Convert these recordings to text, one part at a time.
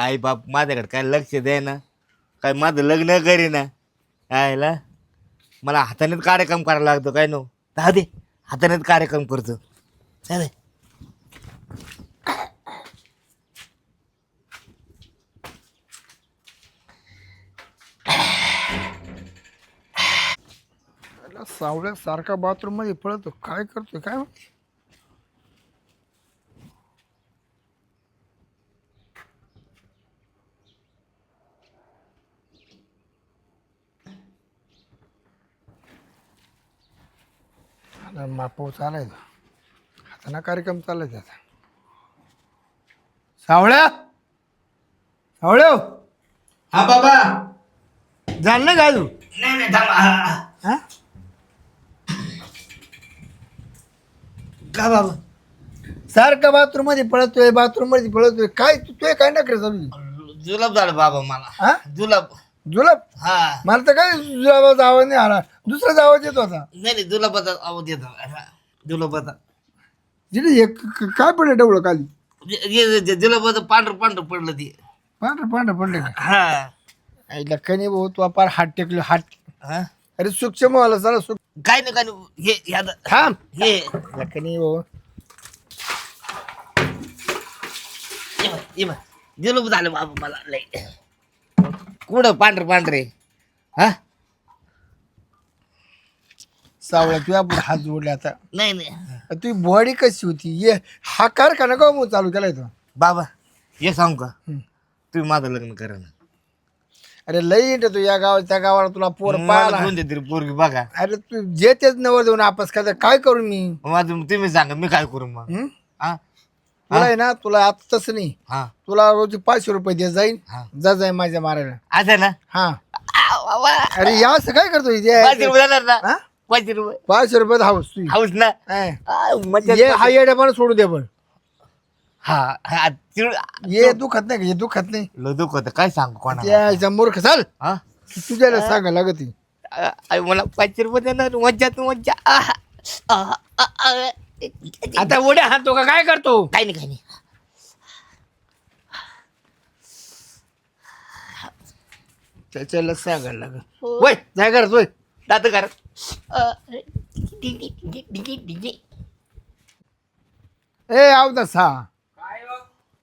आई बाप माझ्याकडे काय लक्ष दे ना काय माझं लग्न करी ना आयला मला हातानेच कार्यक्रम करायला लागतो काय नो. दहा दे हातानेच कार्यक्रम करतो. चालेल सावळ्यासारखा बाथरूममध्ये पळतो. काय करतोय काय माहिती? आता मापाव चालायचा. हाताना कार्यक्रम चालायचा आता. सावळ्या सावळ्या हो. हा बाबा. झालं ना गाजू. नाही नाही थांबा. हा, का बाबा? सारखा बाथरूममध्ये पळतोय बाथरूममध्ये पळतोय. काय तू तुझे काय नखरे चालू जुलाब झालं बाबा मला. हा? जुलाब. जुलाब? हा. मला तर काय जुलाबाचा आवाज नाही आला. दुसराच आवाज येत होता नाही नाही जुलाबाचा आवाज येतो. जुलाबाचा जिथे काय पडलं डवळं खाली? जे- जुलाबाचं पांढरं पांढरं पडलं ते. पांढरं पांढरं पडलं का? हा. कणी भाऊ तू पार हात टेकलो हात. हा? अरे सूक्ष्म आला चला सुक काय नाही काय नाही. हे ह्या द- थांब. हे. कणी भाऊ. ये बघ, ये बघ. जुलाब झालं बाबा मला लय. कुठं पांढरं पांढरे हा? सावळ्या तुझ्या पुढे हात जोडले आता. नाही नाही. तुझी बॉडी कशी होती? ये हा कार का मग चालू केलाय तो? बाबा हे सांग का? हम्म. तुम्ही माझं लग्न करा ना. अरे लई तू या गावात त्या गावाला तुला पोर मला पाहिला तरी पोरगी? बघा. अरे तू जे तेच नवर देऊन आपस का काय करू मी? माझं तुम्ही सांगा मी काय करू मग? हं? हा? तुला आहे ना तुला आता तसं नाही. हा. तुला रोज पाचशे रुपये दे जाईल हा. जा जाय माझ्या मारायला. असं ना? हा. आ. अरे या असं काय करतो इथे? रुपये देणार ना हा? पाचशे रुपये. पाचशे रुपये हाऊस तू हाऊस ना? हा. आ, मजा ये हा येड्या पण सोडू दे पण. हा हा ये दुखत नाही का? हे दुखत नाही. लय दुःख होतं काय सांगू कोणा त्या मूर्ख चाल. हा? तुझ्याला सांगा लागत. आहे. आ, आई मला पाचशे रुपये देणार. मज्जा तू मज्जा. आहा. आहा, आ, आ. आता उड्या हाणतो का? काय करतो? काही नाही काही नाही. त्याच्याला सांगायला लागत वय जाय करत वय. दात कर ए आव तसा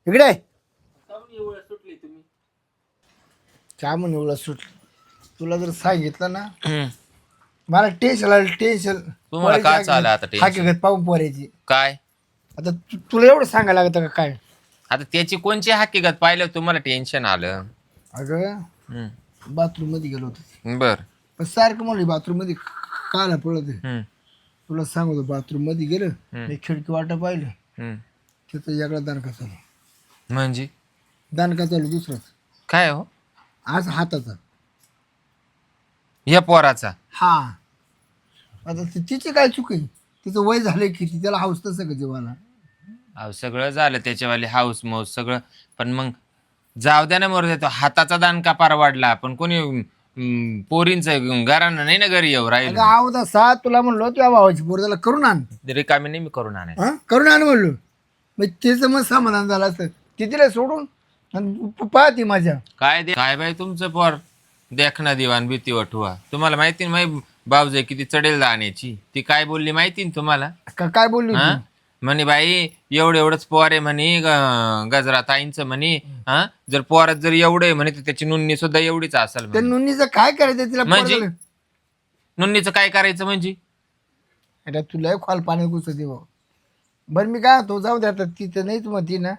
इकडे. ये. काय म्हणून एवढं सुटलं. तुला जर सांगितलं ना मला टेन्शन आलं टेन्शन तुम्हाला काय चाललं आता tension? हकीकत पाहून पोरायची. काय? आता तु- तुला एवढं सांगायला लागतं का काय? आता त्याची कोणची हकीकत पाहिलं तुम्हाला टेन्शन आलं? अगं. बाथरूममध्ये गेलो होतो. बर. पण सारखं म्हणलं बाथरूममध्ये काला पडत आहे. तुला सांगतो बाथरूममध्ये गेलं. मी खिडकी वाटा पाहिलं. त्याचं वेगळा दानका चालू. म्हणजे? दानका चालू दुसराच. काय हो? आज हाताचा. या पोराचा. हा. आता ति- तिची काय चूक आहे? तिचं वय झालंय किती? त्याला हाऊस तसं का जीवाला? अहो सगळं झालं त्याच्यावाले हाऊस मौस सगळं. पण मग जाऊ द्या ना मरू देतो हाताचा दान का पार वाढला. पण कोणी हम्म, पोरींचं घरानं नाही ना घरी येऊ अगं राहिलं आवदा सात तुला म्हणलो तुझ्या भावाची पोर त्याला करून आण. रिकामी नाही मी करून आणाय हा? करून आण म्हणलो. मग तिचं मग समाधान झालं असतं. तिला सोडून? आणि प- पाहती माझ्या. काय दे काय बाई तुमचं पोर? देखना दिवाण भीती वठुआ तुम्हाला माहिती ना माही किती चढेल दाण्याची. ती काय बोलली माहिती ना तुम्हाला? का- काय बोलली हा? म्हणे बाई एवढं एवढंच पोर आहे म्हणे ग- गजरा ताईंचं म्हणे हा? जर पोरात जर एवढं आहे म्हणे तर त्याची नुन्नी सुद्धा एवढीच असेल त्या म्हणे. नुनीचं काय करायचं तिला म्हणजे? नुन्नीचं काय करायचं म्हणजे? अरे तुला खोल पाण्यात घुसत भाऊ. बरं मी काय तो जाऊ द्या आता तिथं नाहीच मग ती ना.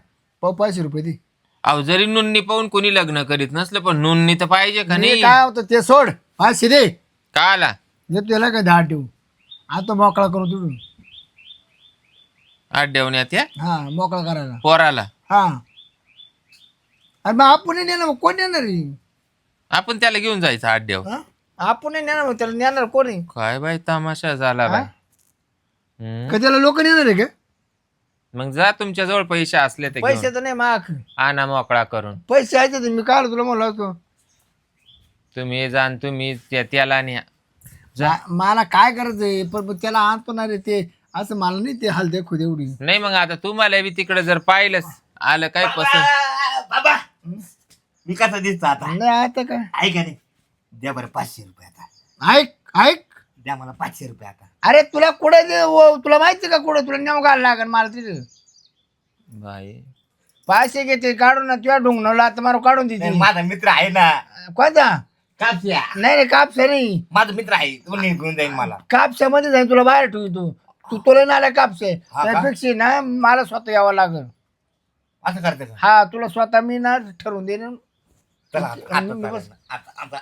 पाव पाचशे रुपये ती अहो जरी नुन्नी पाहून कोणी लग्न करीत नसलं पण नुन्नी तर पाहिजे का नाही? काय होतं ते सोड पाचशे दे. का आला जे त्याला काय दहा ठेवू आता मोकळा करू तिथून आठ देवण्यात या? हा मोकळा करायला. पोराला. हा. मग आपण नाही नेणार मग कोण नेणार आहे? आपण त्याला घेऊन जायचं आठ देव. हा? आपण नाही नेणार मग त्याला नेणार कोण काय बाई तमाशा झाला बाई. हम्म. का त्याला लोक नेणार आहे का? मग जा तुमच्या जवळ पैसे असले ते पैसे घेऊन. तर नाही माग. आणा मोकळा करून. पैसे आहेत तर मी काढ तुला म्हणलं होतो. तुम्ही जाण तुम्ही त्या- त्याला न्या. मा- मला काय करायचंय पण मग त्याला आणतो ना रे ते असं मला नाही ते हाल देखू एवढी नाही मग आता तुम्हाला बी तिकडे जर पाहिलंच आलं काय पसंत? बाबा मी कसा दिसतो आता? नाही आता काय? आहे का नाही द्या बरं पाचशे रुपये आता. ऐक ऐक. द्या मला पाचशे रुपये आता. अरे तुला कुठे तुला माहिती का कुठं? तुला नेऊ घाल लागेल मला तिथे. बाई. पाचशे घेते काढून ना तुझ्या ढुंगणला आता मारू काढून नाही, देते माझा मित्र आहे ना. कोणता? कापस्या नाही नाही कापसा नाही. माझा मित्र आहे तो निघून जाईल मला. कापसामध्ये जाईल तुला बाहेर ठेवी तू तू तुला नाला कापसे हा का? त्यापेक्षा ना मला स्वतः यावं लागेल. असं करते का? हा तुला स्वतः मी ना ठरवून देईन. चला आता आता मी चालेल बस- ना. आता आता.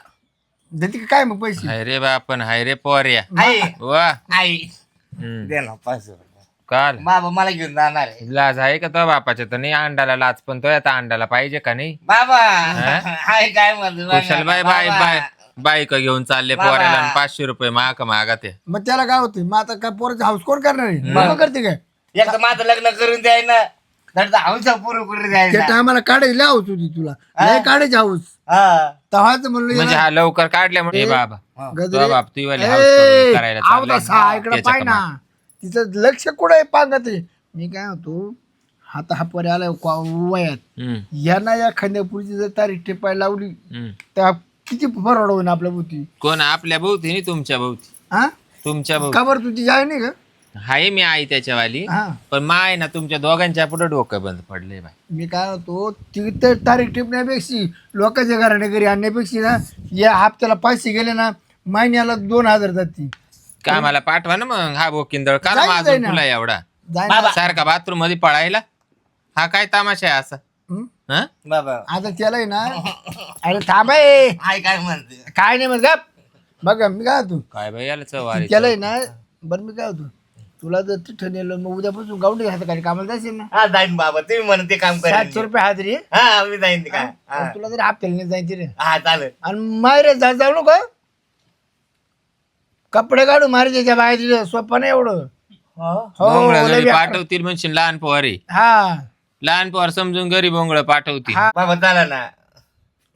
देते का काय मग पैसे? हाय रे बापन हाय रे पोर्या आई. वा. आई. हम्म. दे ना पाचशे रुपये काल. बाबा मला घेऊन जाणार आहे. लाज आहे का तो बापाच्या तर नाही अंडाला लाज पण तो आता अंडाला पाहिजे का नाही? बाबा. हा? आहे काय म्हणतो? कुशल बाय बाय बाय बायक घेऊन चालले बाबा. पोऱ्याला आणि पाचशे रुपये माग मागा ते मग त्याला काय होते? मग आता काय पोराचं हाऊस कोण करणार आहे? मग करते काय? एक तर माझं लग्न करून द्याय ना हौसा पूर्ण करून त्या टायमाला काढायला हाऊस होती तुला. नाही काढायची हाऊस हा. तवाच म्हणलं म्हणजे हा लवकर काढले म्हणजे बाबा हा. गजरे- तो बाप तू वाली ए, हाऊस करून करायला आव चाललाय. तसा, इकडं त्याच्या पाय ना. तिचं लक्ष कुठं आहे पांगत? आहे मी काय होतो हाता हा पोरे आलाय क्वा- वयात हम्म, यांना या खांद्यापुरीची जर तारीख टेपायला लावली हम्म. तर किती फरवड होईन आपल्या भोवती? कोण? आपल्या भोवती नाही तुमच्या भोवती. हा? तुमच्या भोवती. का बरं तुझी जाय नाही का? हाय मी आई त्याच्यावाली. हा. पण माय ना तुमच्या दोघांच्या पुढे डोकं बंद पडले बाय मी काय होतो ती तर तारीख टिपण्यापेक्षा लोकांच्या घराने घरी आणण्यापेक्षा ना या हप्त्याला पैसे गेले ना महिन्याला दोन हजार जातील कामाला पाठवा ना मग हा बोकिंदळ का जाईन, जाईन. तुला एवढा. सारखा बाथरूममध्ये पळायला. हा काय तामाशा आहे असा. हं? हं? बाबा. आता त्याला आहे ना अरे थांब आहे. आई काय म्हणते? काय नाही गप. बघा मी काय होतो काय बाई याला चव आली त्याला आहे ना बरं मी काय होतो तुला जर तिथं नेलं मग उद्यापासून गावडी घालतं काय कामाला जायचं ना? हा जाईन बाबा तुम्ही म्हणते ते काम करेन. सातशे रुपये हाजरी आहे. हा मी जाईन ते काय हा. तुला जर हप्त्याला नाही जायची रे. हा चालेल. आणि मायरे जा जाऊ नको कपडे काढू मारे त्याच्या बाहेर सोपं नाही एवढं. हो. लय बेकार. पाठवतील म्हणशील लहान पोरे हा. लहान पोर समजून घरी भोंगळ पाठवतील हा. बाबा चला ना.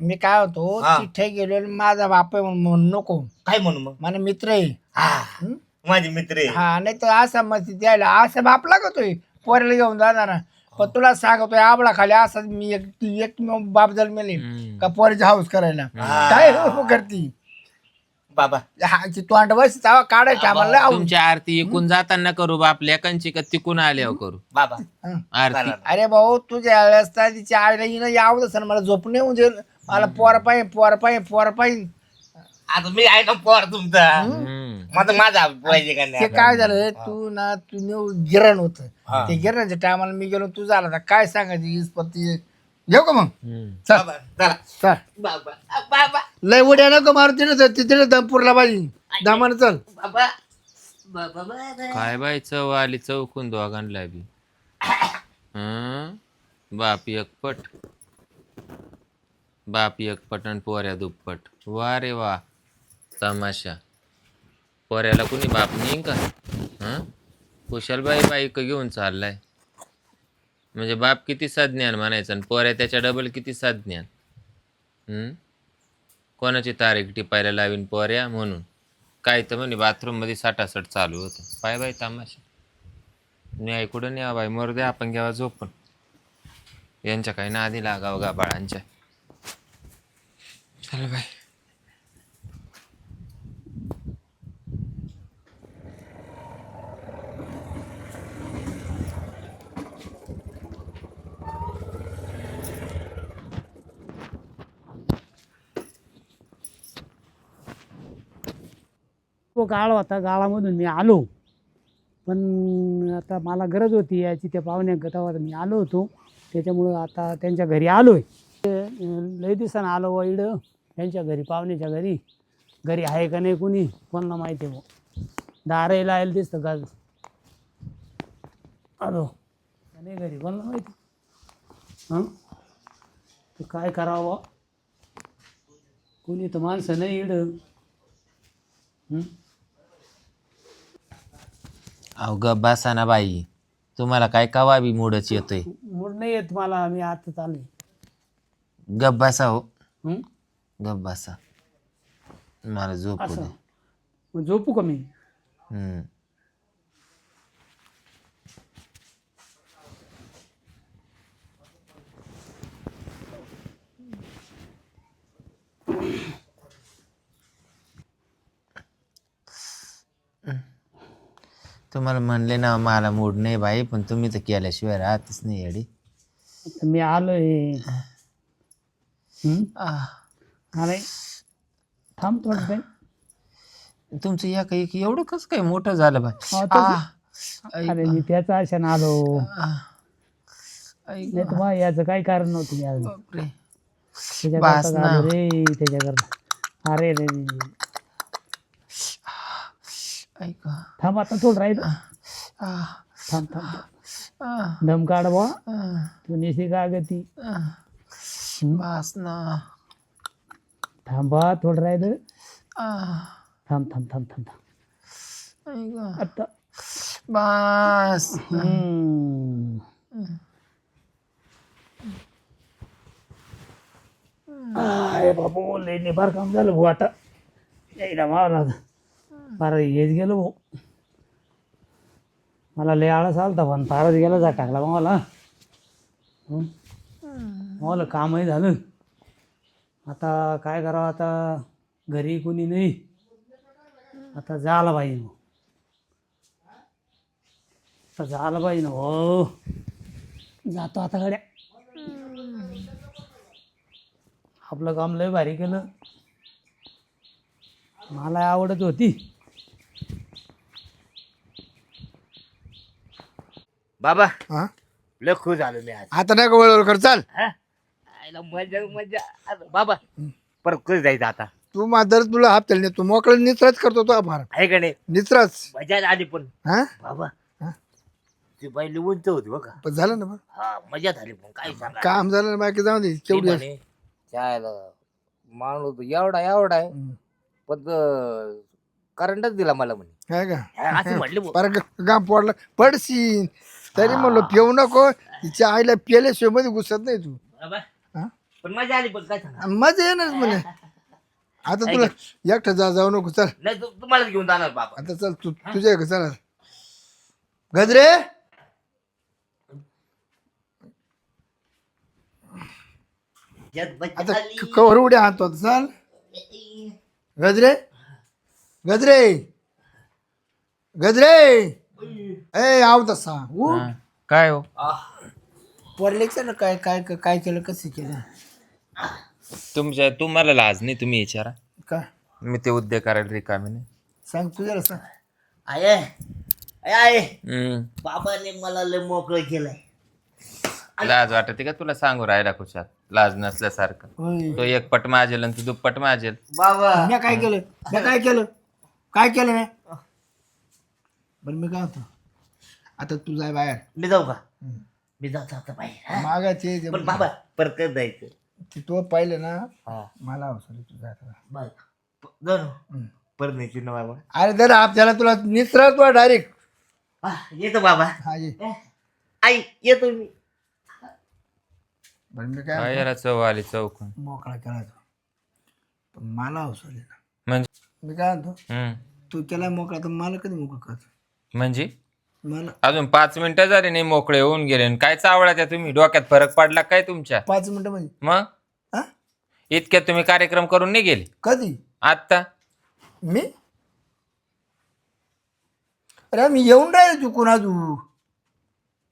मी काय होतो हा. तिथे गेलो आणि माझा बाप आहे म्हणून म्हणून नको. काय म्हणू मग? मला मित्र आहे. हा. हं? माझे मित्र आहे. हा नाही तर असा मस्ती द्यायला असा बाप लागतोय. पोऱ्याला घेऊन जाणार. पण तुला सांगतोय आबळा खाली असा मी एक एक बाप जन्मेले हम्म. का पोऱ्याची हाऊस करायला? हा. काय हो करती? बाबा. हा ती तोंड बस तवा काढायची आम्हाला लय आवड. तुमची आरती इकून जाताना करू बाप लेकांची का तिकून आल्यावर करू. बाबा. हं. आरती. अरे भाऊ तुझ्या वेळेस तर तिच्या आईला यावं सर मला झोप नाही येऊन जाईल. मला पोर पाहिजे पोर पाहिजे पोर पाहिजे आता मी आहे ना पोर तुमचा. हम्म. माझं माझा पाहिजे का ते नाही काय झालं तू ना तू नेऊ गिरण होत. हा. ते गिरणाच्या टायमाला मी गेलो तू झाला तर काय सांगायची इस्पत्ती येऊ का मग. चल. बाबा चला. चल. बाबा आ, बाबा. लय उड्या नको मारू तिने तिथे दमपूरला पाहिजे दमानं चल. बाबा बाबा बाबा. काय बाई चव आली चौकून दोघांना बी. हं? बाप एकपट. बाप एकपट आणि पोऱ्या दुप्पट. वा रे वा तमाशा. पोऱ्याला कुणी बाप नाही का? हं? कुशलबाई बाईक घेऊन चाललाय. म्हणजे बाप किती साज्ञान म्हणायचं आणि पोऱ्या त्याच्या डबल किती साज्ञान? कोणाची तारीख टिपायला लावीन पोऱ्या म्हणून? काय तर म्हणे बाथरूममध्ये साठासाट चालू होतं. Pi by तामाशा. न्याय कुठं न्या बाई? मरू द्या आपण घ्यावा झोपून. यांच्या काही नादी लागावं गा बाळांच्या? चल बाय गाळ होता गाळामधून मी आलो. पण आता मला गरज होती याची त्या पाहुण्या गटावर मी आलो होतो. त्याच्यामुळं आता त्यांच्या घरी आलो आहे लय दिवसानं आलो व इडं. त्यांच्या घरी पाहुण्याच्या घरी. घरी आहे का नाही कोणी? कोणाला माहिती आहे बुवा. दाराला आलं दिसतं गाज आलो. नाही घरी? कोणाला माहिती? हां? तर काय करावं बुवा? कोणी तर माणसं नाही इडं. हं? अहो ग बसा ना बाई. तुम्हाला काय कवा बी मूडच येतोय. मूड नाही येत मला मी आता चालले गप बसा हो. हं? गप बसा. मला झोप असं. मग झोपू का मी? हम्म तुम्हाला म्हणले ना मला मूड नाही बाई पण तुम्ही तर केल्याशिवाय राहतच नाही आता मी आलोय. हं? अरे थांब थोडं तुमचं या काही की एवढं कसं काय मोठं झालं बाई हा, अरे मी त्याचा आशाने आलो. आ, आई नाही तर मग याचं काही कारण नव्हतं मी बापरे. त्याच्याकरता. आलो रे त्याच्याकरता. अरे रे रे. ऐका. थांब आता थोडं राहील. आ, थांब थांब. दम काढ बा आ, तू निशी का गती आ. बस ना. थांबा थोडं राहिलं. आ, थांब थांब थांब थांब थांब. आता. बस. अरे बाबू लय निभार काम झालं भाऊ आता. यायला मावला फार हेच गेलो भाऊ. मला लय आळस आलता पण फारच गेला जा टाकला मला मला कामही झालं. आता काय करावं आता? घरी कोणी नाही. आता जायला पाहिजे मग आता झालं पाहिजे ना हो जातो आता गड्या. आपलं काम लय भारी केलं. मला आवडत होती. बाबा हा? लय खुश झालो मी आज. आता नाही का वळवळ कर? चाल. हा? मजा मजा. बाबा परत कधी जायचं आता. तू मात्र तुला हप्त्याला नेतो. मोकळं निचराच करतो तो फार आहे का नाही? निचराच. मजा आली पण. हा? बाबा हा? ती बाई उंच होती बघा. पण झालं ना बरं हा मजा झाली पण. काय सांगा काम झालं ना बाकी जाऊ दे. ती केवढी म्हणे, त्याला माणूस तो एवढा एवढा आहे. हम्म. पण करंटच दिला मला म्हणे. काय का? हा, असं म्हटले बुवा. पर गाम पडला पडशीन. तरी म्हणलो पिऊ नको तिच्या आईला पेल्याशिवायमध्ये घुसत नाही तू. बाबा, हा? पण मजा आली पण काय सांगा? मजा येणार म्हणे. आता तुला एकटा जा जाऊ नको चल. नाही तू- तुम्हालाच घेऊन जाणार बाबा. आता चल तू तुझ्या इकडे चला. गजरे! आता. कवर उड्या आणतो आता, चल. गजरे! गजरे! गजरे! ए आव तसा. उ. हा. काय हो? पडलेच ना काय काय काय केलं कसं केलं? तुमच्या तुम्हाला लाज नाही तुम्ही विचारा. काय मी ते उद्योग करायला रिकामी नाही. सांग तुझ्याला सांग. आहे आहे, आहे हम्म. बाबाने मला लय मोकळं केलंय. लाज वाटते का तुला सांगू राहिला खुशाल लाज नसल्यासारखं. होय. तो एक पट माजेल आणि तू दुप्पट माजेल. बाबा. मी काय केलं? मी काय केलं? काय केलं मी? बरं मी काय होतो आता तू जाय बाहेर. मी जाऊ का? मी जातो आता बाई मागायचे पण बाबा परत कधी जायचं. तो पाहिलं ना हा. मला अवसर तू जाय प- जाऊ ना. परत नाही चिन्ह बाबा? अरे जर आपल्याला तुला निसरा तू डायरेक्ट हा, येतो बाबा. हा ये. ए, आई येतो मी. बरं मी काय काय याला चव आली चौकून मोकळा करायचो पण मला अवसर ना. म्हणजे? मी काय म्हणतो? हम्म. तू केला मोकळा तर मला कधी मोकळा करतो म्हणजे? मला अजून पाच मिनिटं झाली नाही मोकळे होऊन गेले. आणि काय चावळा त्या तुम्ही? डोक्यात फरक पडला काय तुमच्या? पाच मिनिटं म्हणजे. मग? हा इतक्यात तुम्ही कार्यक्रम करून नाही गेले? कधी? आत्ता? मी? अरे मी येऊन राहिले चुकून अजून.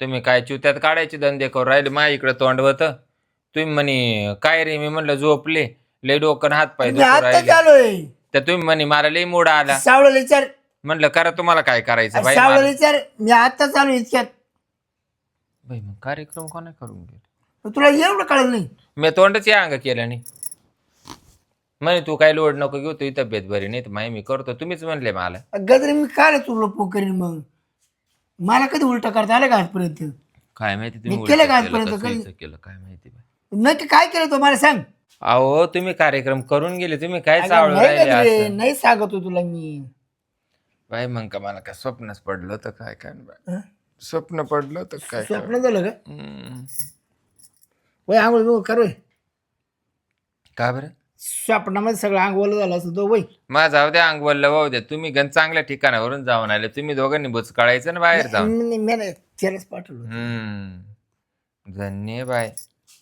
तुम्ही काय चिवत्यात काढायचे धंदे करून राहिले? मा इकडे तोंड होत. तुम्ही म्हणे काय रे? मी म्हणलं झोपले. लय डोकं हात पाय मी दुखू आता राहिले. तर तुम्ही म्हणे मला लय मूड आला. सावळाला विचार म्हणलं करा तुम्हाला काय करायचं बाई सावळाला मला- विचार मी आता चालू इतक्यात. बाई मग कार्यक्रम कोणा करून पण तुला एवढं कळलं नाही. मी तोंडच या अंग केलं नाही. म्हणे तू काय लोड नको घेऊ तुझी तब्येत बरी नाही तर माही मी करतो. तुम्हीच म्हणले मला. गजरे मी काय तुला फोन करीन मग. मला कधी उलटा करता आलं का आजपर्यंत? काय माहिती मी तुम्ही केलं उलटं का केलं आजपर्यंत केलं काय माहिती बाई. नक्की काय केलं तो मला सांग. अहो तुम्ही कार्यक्रम करून गेले तुम्ही काय अगं, चावळ नाही राहिले गजरे, असं? नाही सांगतो तुला मी. बाई मग का मला काय स्वप्नच पडलं तर काय काय बाई. हं? स्वप्न पडलं तर काय काय स्वप्न झालं का? हम्म. वय आंघोळ बिंघोळ कर वय. का बरं? स्वप्नामध्ये सगळं आंघोळ झालं असं तो वय. माझा जाऊ द्या अंग बोललं वाहू द्या तुम्ही गण चांगल्या ठिकाणावरून जाऊन आले. तुम्ही दोघांनी बुच काढायचं ना बाहेर जाऊन. मी मी नाही त्यालाच पाठवलं हम्म. धन्य बाय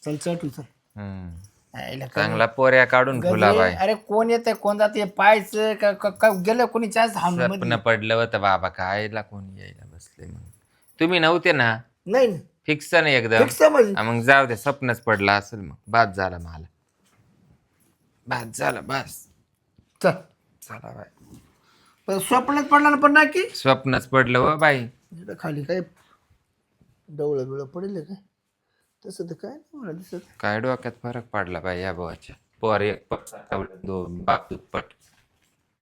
चल चल तू चल. हम्म. आईला काय- चांगला पोऱ्या काढून ठेवला गजे, बाई अरे कोण येत कोण जाते पाहायचं का का- का गेलं कोणी चान्स? स्वप्न पडलं होतं बाबा कायला कोणी यायला बसले मग तुम्ही नव्हते ना? नाही. फिक्स नाही एकदम. फिक्स हा, मग जाऊ दे स्वप्नच पडला असेल मग. बाद झाला मला. बाद झाला बस. चल. चला बाई पण स्वप्नात पडला ना पण नक्की स्वप्नच पडलं हो बाई. इकडं खाली काय डवळं बिळं पडेल काय तसं तर काय नाही मला दिसत काय डोक्यात फरक पडला पाहिजे या भावाच्या? पोर एक पट दोन बाप दुप्पट.